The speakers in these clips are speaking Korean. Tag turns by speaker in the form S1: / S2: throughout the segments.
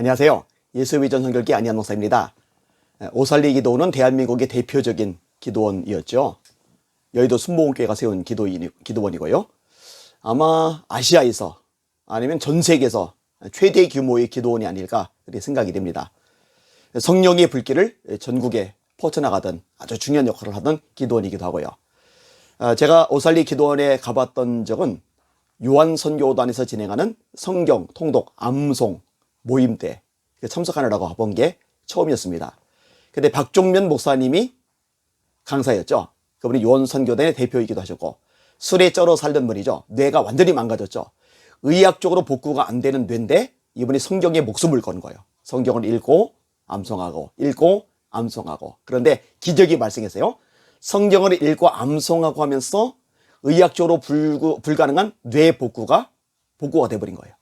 S1: 안녕하세요. 예수위전 선결기 안희한 목사입니다. 오살리 기도원은 대한민국의 대표적인 기도원이었죠. 여의도 순복음교회가 세운 기도인, 기도원이고요. 아마 아시아에서 아니면 전 세계에서 최대 규모의 기도원이 아닐까 그렇게 생각이 됩니다. 성령의 불길을 전국에 퍼져나가던 아주 중요한 역할을 하던 기도원이기도 하고요. 아, 제가 오살리 기도원에 가봤던 적은 요한 선교단에서 진행하는 성경 통독 암송 모임 때 참석하느라고 가본 게 처음이었습니다. 근데 박종면 목사님이 강사였죠. 그분이 요한 선교단의 대표이기도 하셨고 술에 쩔어 살던 분이죠. 뇌가 완전히 망가졌죠. 의학적으로 복구가 안 되는 뇌인데 이분이 성경에 목숨을 건 거예요. 성경을 읽고 암송하고 읽고 암송하고 그런데 기적이 발생했어요. 성경을 읽고 암송하고 하면서 의학적으로 불구, 불가능한 뇌 복구가 복구가 돼버린 거예요.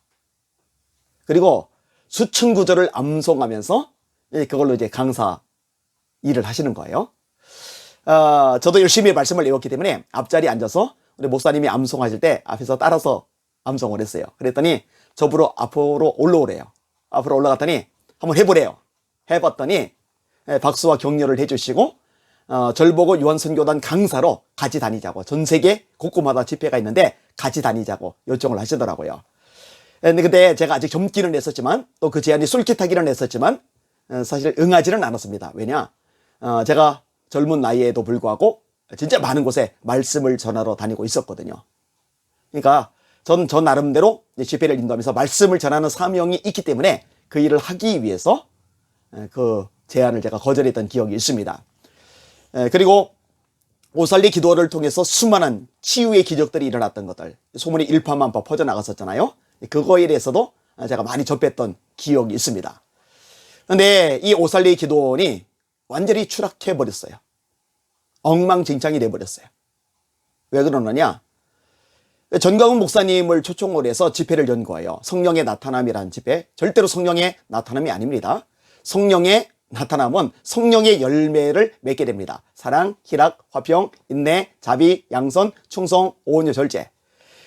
S1: 그리고 수천 구절을 암송하면서 그걸로 이제 강사 일을 하시는 거예요. 어, 저도 열심히 말씀을 외웠기 때문에 앞자리에 앉아서 우리 목사님이 암송하실 때 앞에서 따라서 암송을 했어요. 그랬더니 저보러 앞으로 올라오래요. 앞으로 올라갔더니 한번 해보래요. 해봤더니 예, 박수와 격려를 해주시고 어, 절 보고 요한선교단 강사로 같이 다니자고 전 세계 곳곳마다 집회가 있는데 같이 다니자고 요청을 하시더라고요. 예, 근데 제가 아직 젊기는 했었지만 또 그 제안이 솔깃하기는 했었지만 어, 사실 응하지는 않았습니다. 왜냐? 어, 제가 젊은 나이에도 불구하고 진짜 많은 곳에 말씀을 전하러 다니고 있었거든요. 그러니까 전 저 나름대로 집회를 인도하면서 말씀을 전하는 사명이 있기 때문에 그 일을 하기 위해서 에, 그 제안을 제가 거절했던 기억이 있습니다. 에, 그리고 오살리 기도를 통해서 수많은 치유의 기적들이 일어났던 것들 소문이 일파만파 퍼져나갔었잖아요. 그거에 대해서도 제가 많이 접했던 기억이 있습니다. 근데 이 오살리 기도원이 완전히 추락해 버렸어요. 엉망진창이 돼 버렸어요. 왜 그러느냐? 전광훈 목사님을 초청을 해서 집회를 연 거예요. 성령의 나타남이라는 집회. 절대로 성령의 나타남이 아닙니다. 성령의 나타남은 성령의 열매를 맺게 됩니다. 사랑, 희락, 화평, 인내, 자비, 양선, 충성, 오은유, 절제.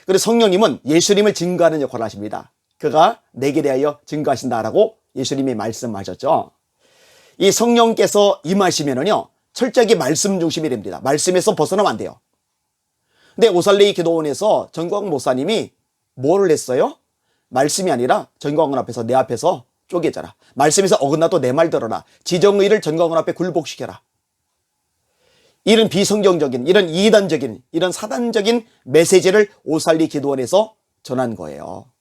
S1: 그리고 성령님은 예수님을 증거하는 역할을 하십니다. 그가 내게 대하여 증거하신다라고 예수님이 말씀하셨죠. 이 성령께서 임하시면은요, 철저하게 말씀 중심이 됩니다. 말씀에서 벗어나면 안 돼요. 근데 오살리 기도원에서 전광훈 목사님이 뭐를 했어요? 말씀이 아니라 전광훈 앞에서 내 앞에서 쪼개져라. 말씀에서 어긋나도 내 말 들어라. 지정의를 전광훈 앞에 굴복시켜라. 이런 비성경적인, 이런 이단적인, 이런 사단적인 메시지를 오살리 기도원에서 전한 거예요.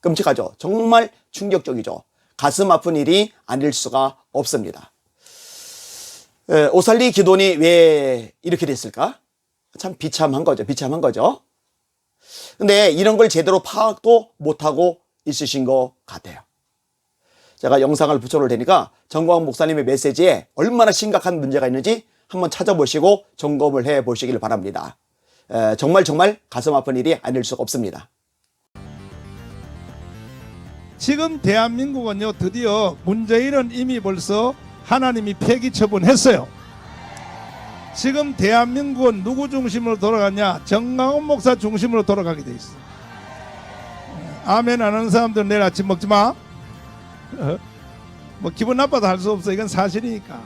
S1: 끔찍하죠? 정말 충격적이죠? 가슴 아픈 일이 아닐 수가 없습니다. 에, 오살리 기도원이 왜 이렇게 됐을까? 참 비참한 거죠. 비참한 거죠. 근데 이런 걸 제대로 파악도 못하고 있으신 것 같아요. 제가 영상을 붙여놓을 테니까 정광 목사님의 메시지에 얼마나 심각한 문제가 있는지 한번 찾아보시고 점검을 해 보시길 바랍니다. 에, 정말 정말 가슴 아픈 일이 아닐 수가 없습니다.
S2: 지금 대한민국은요 드디어 문재인은 이미 벌써 하나님이 폐기 처분했어요. 지금 대한민국은 누구 중심으로 돌아가냐? 정강훈 목사 중심으로 돌아가게 돼 있어. 아멘 안 하는 사람들 내일 아침 먹지 마. 어? 뭐 기분 나빠도 할 수 없어. 이건 사실이니까.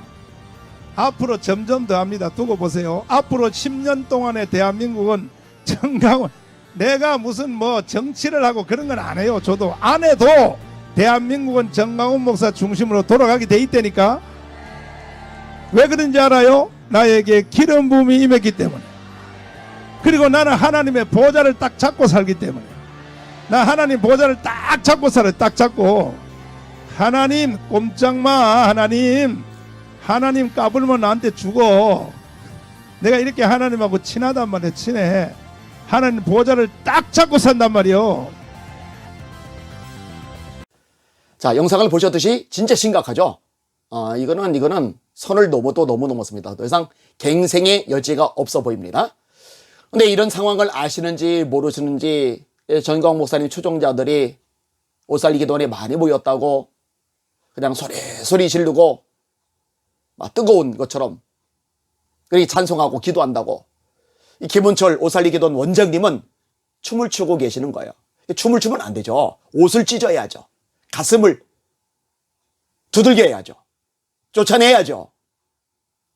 S2: 앞으로 점점 더 합니다. 두고 보세요. 앞으로 10년 동안의 대한민국은 정강훈 내가 무슨 뭐 정치를 하고 그런 건 안 해요. 저도 안 해도 대한민국은 정강훈 목사 중심으로 돌아가게 돼 있다니까. 왜 그런지 알아요? 나에게 기름 부음이 임했기 때문에. 그리고 나는 하나님의 보좌를 딱 잡고 살기 때문에. 나 하나님 보좌를 딱 잡고 살아요. 딱 잡고. 하나님 꼼짝마 하나님. 하나님 까불면 나한테 죽어. 내가 이렇게 하나님하고 친하단 말이야. 친해. 하나님 보좌를 딱 잡고 산단 말이요.
S1: 자, 영상을 보셨듯이 진짜 심각하죠? 어, 이거는, 이거는 선을 넘어도 너무 넘었습니다. 더 이상 갱생의 여지가 없어 보입니다. 근데 이런 상황을 아시는지 모르시는지 전광 목사님 추종자들이 오살리 기도원에 많이 모였다고 그냥 소리 소리 지르고 막 뜨거운 것처럼 그렇게 찬송하고 기도한다고 이 김은철 오살리 기도원 원장님은 춤을 추고 계시는 거예요. 춤을 추면 안 되죠. 옷을 찢어야죠. 가슴을 두들겨 야죠. 쫓아내야죠.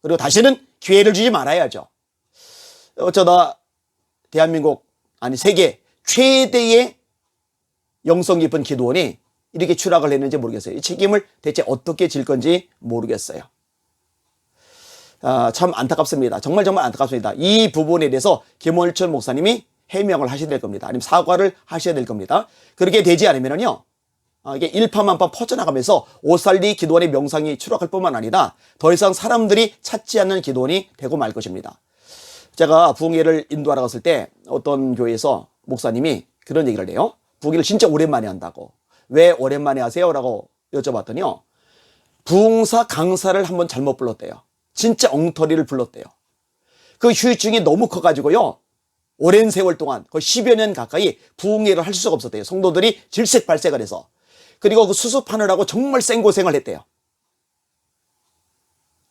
S1: 그리고 다시는 기회를 주지 말아야죠. 어쩌다 대한민국, 아니 세계 최대의 영성 깊은 기도원이 이렇게 추락을 했는지 모르겠어요. 이 책임을 대체 어떻게 질 건지 모르겠어요. 아, 참 안타깝습니다. 정말 정말 안타깝습니다. 이 부분에 대해서 김원철 목사님이 해명을 하셔야 될 겁니다. 아니면 사과를 하셔야 될 겁니다. 그렇게 되지 않으면요. 아, 이게 일파만파 퍼져나가면서 오살리 기도원의 명상이 추락할 뿐만 아니라 더 이상 사람들이 찾지 않는 기도원이 되고 말 것입니다. 제가 부흥회를 인도하러 갔을 때 어떤 교회에서 목사님이 그런 얘기를 해요. 부흥회를 진짜 오랜만에 한다고. 왜 오랜만에 하세요? 라고 여쭤봤더니요. 부흥사 강사를 한번 잘못 불렀대요. 진짜 엉터리를 불렀대요. 그 후유증이 너무 커가지고요. 오랜 세월 동안 거의 10여 년 가까이 부흥회를 할 수가 없었대요. 성도들이 질색발색을 해서. 그리고 그 수습하느라고 정말 생고생을 했대요.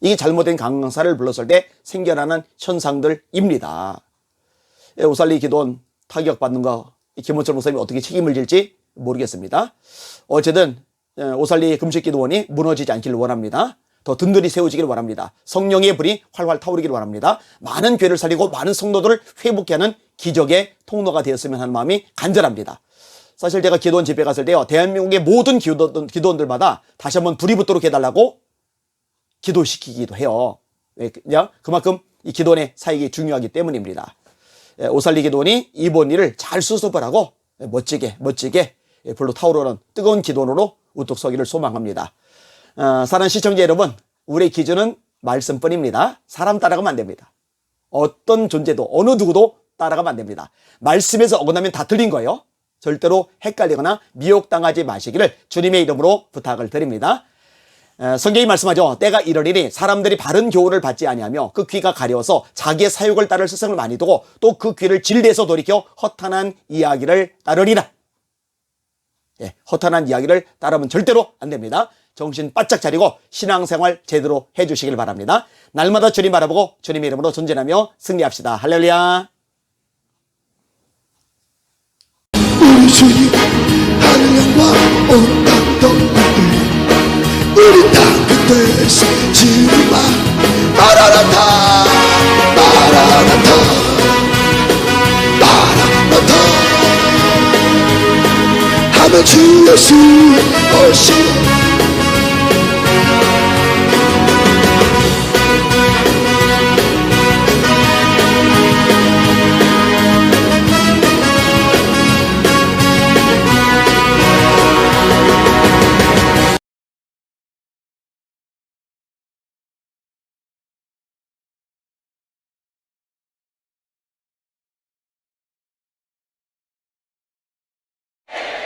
S1: 이게 잘못된 강사를 불렀을 때 생겨나는 현상들입니다. 예, 오살리 기도원 타격받는 거, 이 김원철 목사님이 어떻게 책임을 질지 모르겠습니다. 어쨌든, 예, 오살리 금식 기도원이 무너지지 않기를 원합니다. 더 든든히 세워지기를 원합니다. 성령의 불이 활활 타오르기를 원합니다. 많은 교회를 살리고 많은 성도들을 회복케 하는 기적의 통로가 되었으면 하는 마음이 간절합니다. 사실 제가 기도원 집회 갔을 때요, 대한민국의 모든 기도원, 기도원들마다 다시 한번 불이 붙도록 해달라고 기도시키기도 해요. 왜 그냥 그만큼 이 기도원의 사역이 중요하기 때문입니다. 예, 오살리 기도원이 이번 일을 잘 수습을 하고 예, 멋지게 멋지게 예, 불로 타오르는 뜨거운 기도원으로 우뚝 서기를 소망합니다. 어, 사랑하는 시청자 여러분, 우리의 기준은 말씀뿐입니다. 사람 따라가면 안 됩니다. 어떤 존재도 어느 누구도 따라가면 안 됩니다. 말씀에서 어긋나면 다 틀린 거예요. 절대로 헷갈리거나 미혹당하지 마시기를 주님의 이름으로 부탁을 드립니다. 에, 성경이 말씀하죠. 때가 이르리니 사람들이 바른 교훈을 받지 아니하며 그 귀가 가려워서 자기의 사욕을 따를 스승을 많이 두고 또 그 귀를 질대서 돌이켜 허탄한 이야기를 따르리라. 예, 허탄한 이야기를 따르면 절대로 안 됩니다. 정신 바짝 차리고 신앙생활 제대로 해주시길 바랍니다. 날마다 주님 바라보고 주님의 이름으로 전진하며 승리합시다. 할렐루야.
S3: 우리 주님 하늘 영광 온 땅도 우리 땅 끝에서 지마 마라나타 마라나타 하면 주 예수 오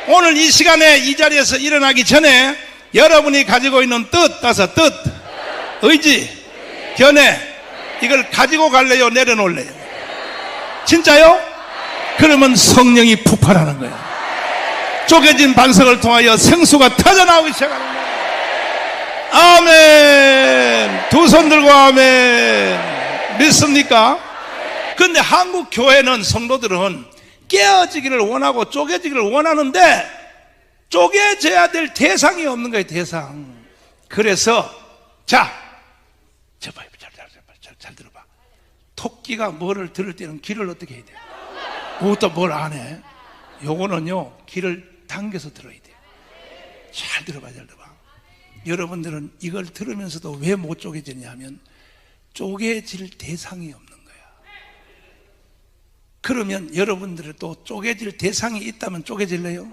S2: 오늘 이 시간에 이 자리에서 일어나기 전에 여러분이 가지고 있는 뜻, 따서 뜻, 의지, 견해, 이걸 가지고 갈래요? 내려놓을래요? 진짜요? 그러면 성령이 폭발하는 거예요. 쪼개진 반석을 통하여 생수가 터져나오기 시작하는 거예요. 아멘! 두 손 들고 아멘! 믿습니까? 근데 한국 교회는 성도들은 깨어지기를 원하고 쪼개지기를 원하는데 쪼개져야 될 대상이 없는 거예요, 대상. 그래서 자, 저 봐요, 잘, 잘, 잘, 잘, 잘 들어봐. 토끼가 뭐를 들을 때는 길을 어떻게 해야 돼? 그것도 뭘 안 해? 요거는요, 길을 당겨서 들어야 돼. 잘 들어봐, 잘 들어봐. 여러분들은 이걸 들으면서도 왜 못 쪼개지냐 하면 쪼개질 대상이 없는. 그러면 여러분들은 또 쪼개질 대상이 있다면 쪼개질래요?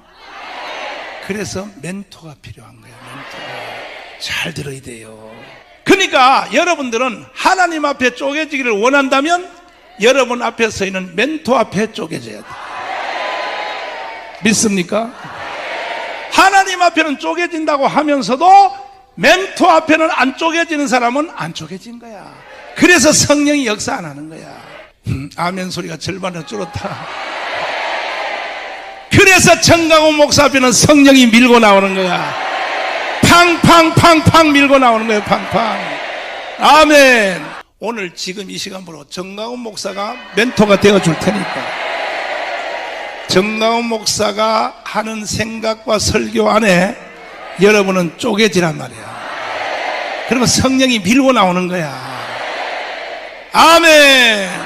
S2: 그래서 멘토가 필요한 거예요. 멘토가 잘 들어야 돼요. 그러니까 여러분들은 하나님 앞에 쪼개지기를 원한다면 여러분 앞에 서 있는 멘토 앞에 쪼개져야 돼. 믿습니까? 하나님 앞에는 쪼개진다고 하면서도 멘토 앞에는 안 쪼개지는 사람은 안 쪼개진 거야. 그래서 성령이 역사 안 하는 거야. 음, 아멘 소리가 절반으로 줄었다. 그래서 정강훈 목사 앞에는 성령이 밀고 나오는 거야. 팡팡팡팡 밀고 나오는 거예요. 팡팡. 아멘. 오늘 지금 이 시간부로 정강훈 목사가 멘토가 되어 줄 테니까. 정강훈 목사가 하는 생각과 설교 안에 여러분은 쪼개지란 말이야. 그러면 성령이 밀고 나오는 거야. 아멘.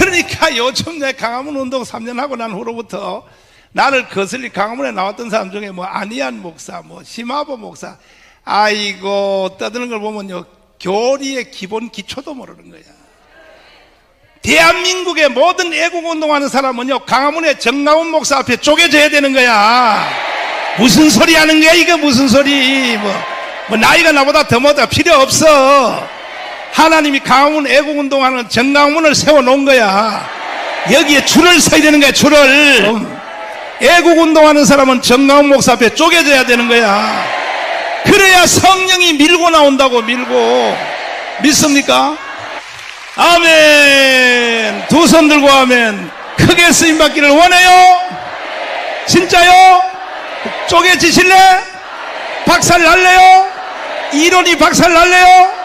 S2: 그러니까 요즘 내 강화문 운동 3년 하고 난 후로부터 나를 거슬리 강화문에 나왔던 사람 중에 뭐 안희안 목사, 뭐 심하보 목사, 아이고 떠드는 걸 보면요 교리의 기본 기초도 모르는 거야. 대한민국의 모든 애국 운동하는 사람은요 강화문의 정가운 목사 앞에 쪼개져야 되는 거야. 무슨 소리 하는 거야 이거 무슨 소리 뭐, 뭐 나이가 나보다 더 못다 필요 없어. 하나님이 강화문 애국 운동하는 정강문을 세워 놓은 거야. 여기에 줄을 서야 되는 거야 줄을. 애국 운동하는 사람은 정강훈 목사 앞에 쪼개져야 되는 거야. 그래야 성령이 밀고 나온다고 밀고 믿습니까? 아멘. 두 손 들고 아멘. 크게 쓰임 받기를 원해요. 진짜요? 쪼개지실래? 박살 날래요? 이론이 박살 날래요?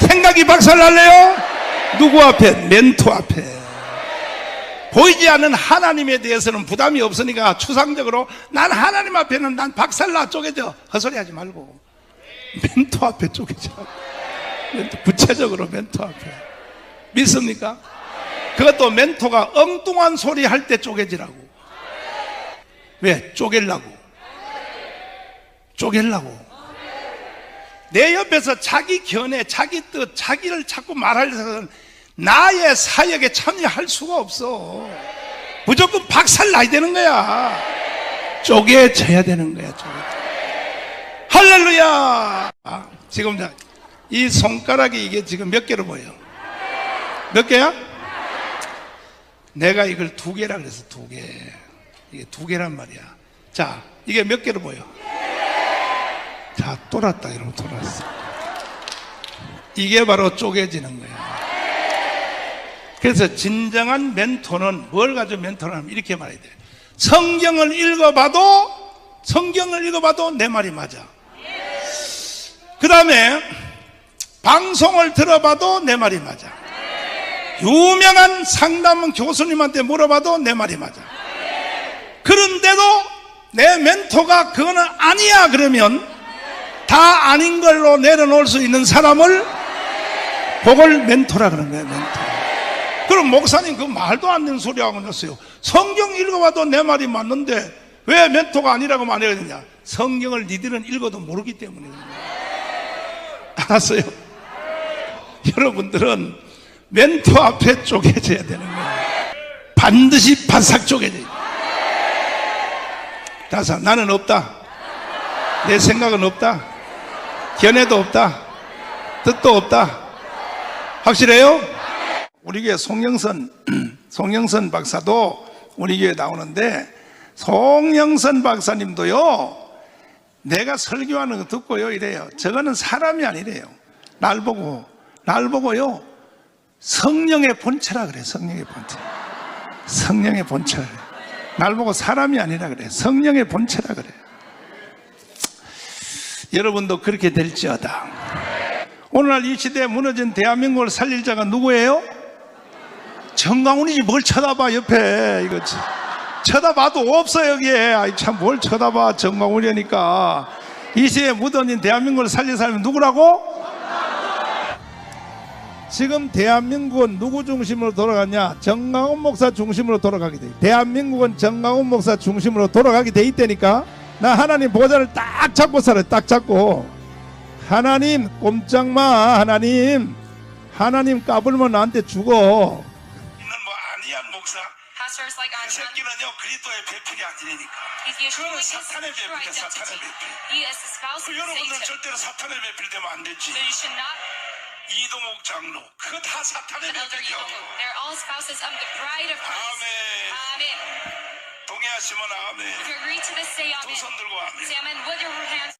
S2: 생각이 박살 날래요? 누구 앞에? 멘토 앞에. 보이지 않는 하나님에 대해서는 부담이 없으니까 추상적으로 난 하나님 앞에는 난 박살나 쪼개져. 헛소리 하지 말고. 멘토 앞에 쪼개져. 멘토, 구체적으로 멘토 앞에. 믿습니까? 그것도 멘토가 엉뚱한 소리 할 때 쪼개지라고. 왜? 쪼갤라고. 쪼갤라고. 내 옆에서 자기 견해, 자기 뜻, 자기를 자꾸 말하려서는 나의 사역에 참여할 수가 없어. 무조건 박살 나야 되는 거야. 쪼개져야 되는 거야, 쪼개. 할렐루야! 아, 지금 자, 이 손가락이 이게 지금 몇 개로 보여? 몇 개야? 내가 이걸 두 개라 그래서 두 개. 이게 두 개란 말이야. 자, 이게 몇 개로 보여? 자, 돌았다 이러면 돌았어. 이게 바로 쪼개지는 거야. 그래서 진정한 멘토는 뭘 가지고 멘토를 하면 이렇게 말해야 돼. 성경을 읽어봐도, 성경을 읽어봐도 내 말이 맞아. 그 다음에 방송을 들어봐도 내 말이 맞아. 유명한 상담 교수님한테 물어봐도 내 말이 맞아. 그런데도 내 멘토가 그거는 아니야 그러면 다 아닌 걸로 내려놓을 수 있는 사람을 그걸 멘토라 그런 거예요 멘토. 그럼 목사님 그 말도 안 되는 소리 하고 있어요. 성경 읽어봐도 내 말이 맞는데 왜 멘토가 아니라고 말해야 되냐? 성경을 니들은 읽어도 모르기 때문에. 알았어요? 여러분들은 멘토 앞에 쪼개져야 되는 거예요. 반드시 바싹 쪼개져야 돼요. 다사 나는 없다. 내 생각은 없다 견해도 없다. 뜻도 없다. 확실해요? 우리 교회 송영선 송영선 박사도 우리 교회 나오는데 송영선 박사님도요 내가 설교하는 거 듣고요 이래요. 저거는 사람이 아니래요. 날 보고 날 보고요. 성령의 본체라 그래 성령의 본체. 성령의 본체라 그래 날 보고 사람이 아니라 그래. 성령의 본체라 그래 여러분도 그렇게 될지어다 오늘날 이 시대에 무너진 대한민국을 살릴 자가 누구예요? 정강훈이지 뭘 쳐다봐 옆에 이거 치- 쳐다봐도 없어 여기에 아이 참 뭘 쳐다봐 정강훈이니까 이 시대에 무너진 대한민국을 살릴 사람이 누구라고? 지금 대한민국은 누구 중심으로 돌아가냐? 정강훈 목사 중심으로 돌아가게 돼. 대한민국은 정강훈 목사 중심으로 돌아가게 돼 있다니까. 나 하나님 보좌를 딱 잡고 살아, 딱 잡고. 하나님 꼼짝마, 하나님. 하나님 까불면 나한테 죽어.
S4: 뭐 아니한 목사 그
S5: Anton,
S4: 새끼는요 그리스도의 배필이 아니니까 그거는 사탄의 배필이야 사탄의. 배필 그
S5: Satan.
S4: 절대로 사탄의 배필 되면 안 되지 이동욱 장로 그거 다 사탄의 배필이야. 아멘. 동의하시면 아멘
S5: If you agree to this, say
S4: 두
S5: amen.
S4: 손 들고 아멘
S5: Say amen with your hands.